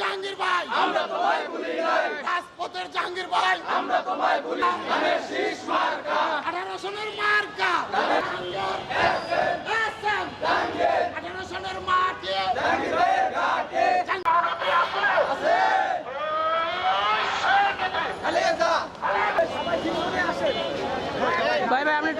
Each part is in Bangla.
জাহাঙ্গীর ভাই। আমরা তোমায় ভুলি নাই। রাজপথের জাহাঙ্গীর ভাই। আমরা তোমায় ভুলি নাই। শীষ মার্কা। আঠারো সনের মার্কা আঠারো সনের মাটি জাহাঙ্গীরের ঘাটে চালিয়ে যা ভাই ভাই আপনি একটু সরেন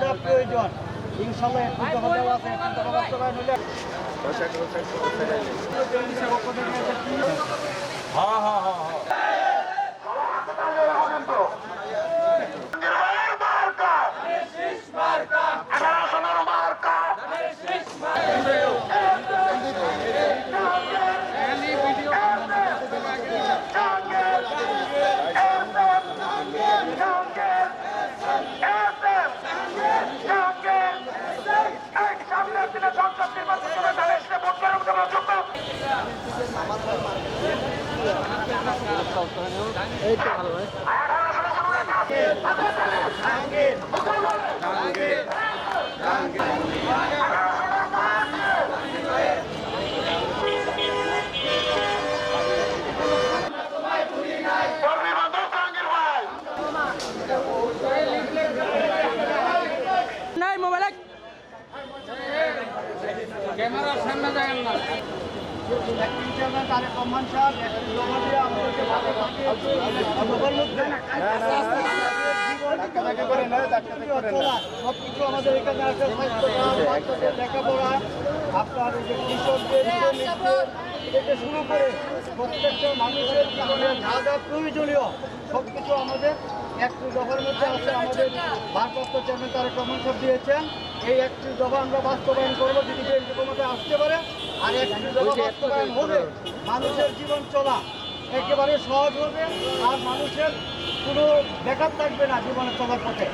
যা প্রয়োজন। ইনশাল্লাহ একটু দফা দেওয়া আছে একটু দফা বাস্তবায়ন হলে নাই মোবাইলে একটি জমা দিয়ে আমাদেরকে ভালো থাকে অথবা মধ্যে সবকিছু আমাদের এখানে আছে লেখাপড়া আপনার শুরু করে প্রত্যেকটা মানুষের যা যা প্রয়োজনীয় সবকিছু আমাদের একটি দফার মধ্যে আছে আমাদের ভারপ্রাপ্ত চেয়ারম্যান সাহেব দিয়েছেন এই একটি দফা আমরা বাস্তবায়ন করব যদি বিএনপি ক্ষমতায় আসতে পারে আর একটি হবে মানুষের জীবন চলা একেবারে সহজ হবে আর মানুষের কোনো বেকার থাকবে না জীবনে চলার পথে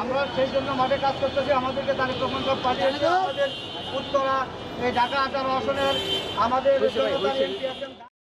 আমরা সেই জন্য মাঠে কাজ করতেছি আমাদেরকে তার তখন সব পাঠিয়েছে আমাদের উত্তরা এই ঢাকা আঠারো আসনের আমাদের।